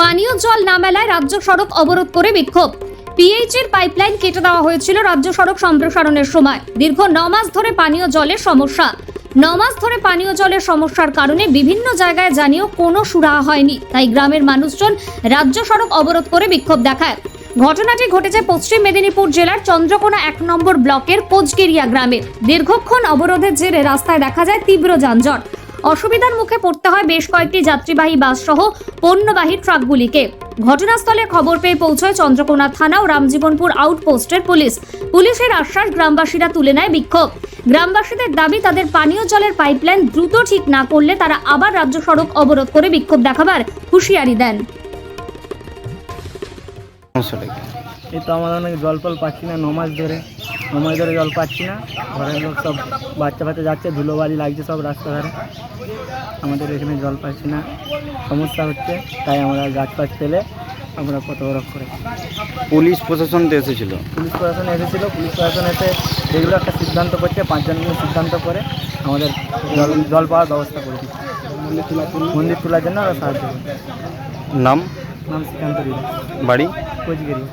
পানীয় জল না মেলায় রাজ্য সড়ক অবরোধ করে বিক্ষোভ। পিএইচ এর পাইপলাইন কেটে দেওয়া হয়েছিল রাজ্য সড়ক সম্প্রসারণের সময়। দীর্ঘ ন মাস ধরে পানীয় জলের সমস্যা। ন মাস ধরে পানীয় জলের সমস্যার কারণে বিভিন্ন জায়গায় জানিয়েও কোনো সুরাহা হয়নি। তাই গ্রামের মানুষজন রাজ্য সড়ক অবরোধ করে বিক্ষোভ দেখায়। ঘটনাটি ঘটেছে পশ্চিম মেদিনীপুর জেলার চন্দ্রকোনা এক নম্বর ব্লকের কোচগেরিয়া গ্রামে। দীর্ঘক্ষণ অবরোধের জেরে রাস্তায় দেখা যায় তীব্র যানজট। অসুবিধার মুখে পড়তে হয় বেশ কয়েকটি যাত্রীবাহী বাস সহ পণ্যবাহী ট্রাকগুলিকে। ঘটনাস্থলে খবর পেয়ে পৌঁছয় চন্দ্রকোনা থানা ও রামজীবনপুর আউটপোস্টের পুলিশ। পুলিশের আশ্বাস গ্রামবাসীরা তুলে নেয় বিক্ষোভ। গ্রামবাসীদের দাবি, তাদের পানীয় জলের পাইপলাইন দ্রুত ঠিক না করলে তারা আবার রাজ্য সড়ক অবরোধ করে বিক্ষোভ দেখাবার হুঁশিয়ারি দেন। এই তো আমরা অনেক জল পাচ্ছি না নমাস ধরে। নমাস ধরে জল পাচ্ছি না। ঘরের লোক সব বাচ্চা বাচ্চা যাচ্ছে ধুলোবালি লাগছে সব রাস্তাঘাটে। আমাদের এখানে জল পাচ্ছি না। সমস্যা হচ্ছে তাই আমরা গাছ পাছ পেলে আমরা কত বরফ করে পুলিশ প্রশাসন তো এসেছিল? পুলিশ প্রশাসন এসেছিল পুলিশ প্রশাসন এসে যেগুলো একটা সিদ্ধান্ত করছে পাঁচজন মিলে সিদ্ধান্ত করে আমাদের জল জল পাওয়ার ব্যবস্থা করে দিচ্ছে। মন্দির তোলার জন্য আমরা সাহায্য করি। নাম? নাম শ্রীকান্ত বাড়ি? কোচগেরি